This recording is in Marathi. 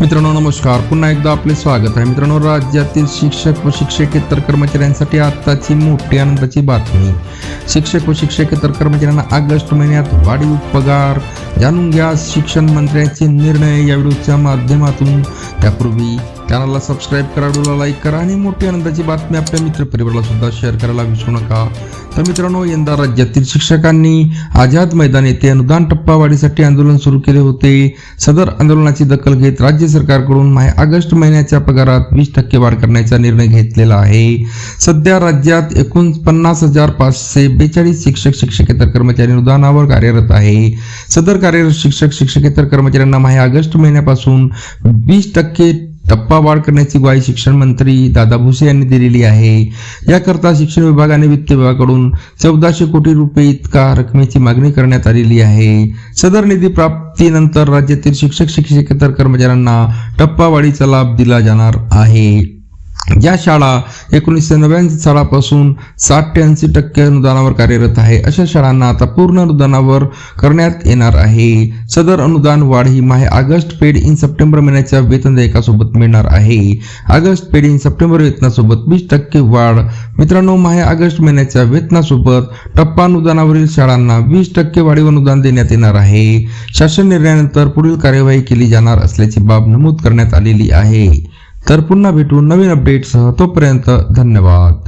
मित्रांनो नमस्कार. पुन्हा एकदा आपले स्वागत आहे. मित्रांनो राज्यातील शिक्षक व शिक्षकेतर कर्मचाऱ्यांसाठी आत्ताची मोठी आनंदाची बातमी. शिक्षक व शिक्षकेतर कर्मचाऱ्यांना ऑगस्ट महिन्यात वाढीव पगार. जाणून घ्या शिक्षण मंत्र्यांचे निर्णय या व्हिडिओच्या माध्यमातून. त्यापूर्वी चॅनलला सबस्क्राईब करा व्हिडिओला लाईक करा आणि मोठी आनंदाची बातमी आपल्या मित्रपरिवाराला सुद्धा शेअर करायला विसरू नका. तर मित्रांनो यंदा राज्यातील शिक्षकांनी आझाद मैदान येथे अनुदान टप्पावाढीसाठी आंदोलन सुरू केले होते. सदर आंदोलनाची दखल घेत राज्य सरकारकडून माहे ऑगस्ट महिन्याच्या पगारात वीस टक्के वाढ करण्याचा निर्णय घेतलेला आहे. सध्या राज्यात एकूण पन्नास हजार पाचशे बेचाळीस शिक्षक शिक्षकेतर कर्मचारी अनुदानावर कार्यरत आहे. सदर कार्यरत शिक्षक शिक्षकेतर कर्मचाऱ्यांना माहे ऑगस्ट महिन्यापासून वीस टक्के टप्पा वाढ करण्याची ग्वाही शिक्षण मंत्री दादा भुसे यांनी दिलेली आहे. याकरता शिक्षण विभागाने वित्त विभागाकडून चौदाशे कोटी रुपये इतका रकमेची मागणी करण्यात आलेली आहे. सदर निधी प्राप्तीनंतर राज्यातील शिक्षक शिक्षकेतर कर्मचाऱ्यांना टप्पावाढीचा लाभ दिला जाणार आहे. या शाळा एकोणीसशे नव्याऐंशी सालापासून साठ ते ऐंशी टक्के अनुदानावर कार्यरत आहे. अशा शाळांना आता पूर्ण अनुदानावर करण्यात येणार आहे. सदर अनुदान वाढ ही माहे ऑगस्ट पेड इन सप्टेंबर महिन्याच्या वेतन देयकासोबत मिळणार आहे. ऑगस्ट पेड इन सप्टेंबर वेतनासोबत वीस टक्के वाढ. मित्रांनो माहे ऑगस्ट महिन्याच्या वेतनासोबत टप्पा अनुदानावरील शाळांना वीस टक्के वाढीव अनुदान देण्यात येणार आहे. शासन निर्णयानंतर पुढील कार्यवाही केली जाणार असल्याची बाब नमूद करण्यात आलेली आहे. तर पुन्हा भेटू नवीन अपडेटसह तोपर्यंत धन्यवाद.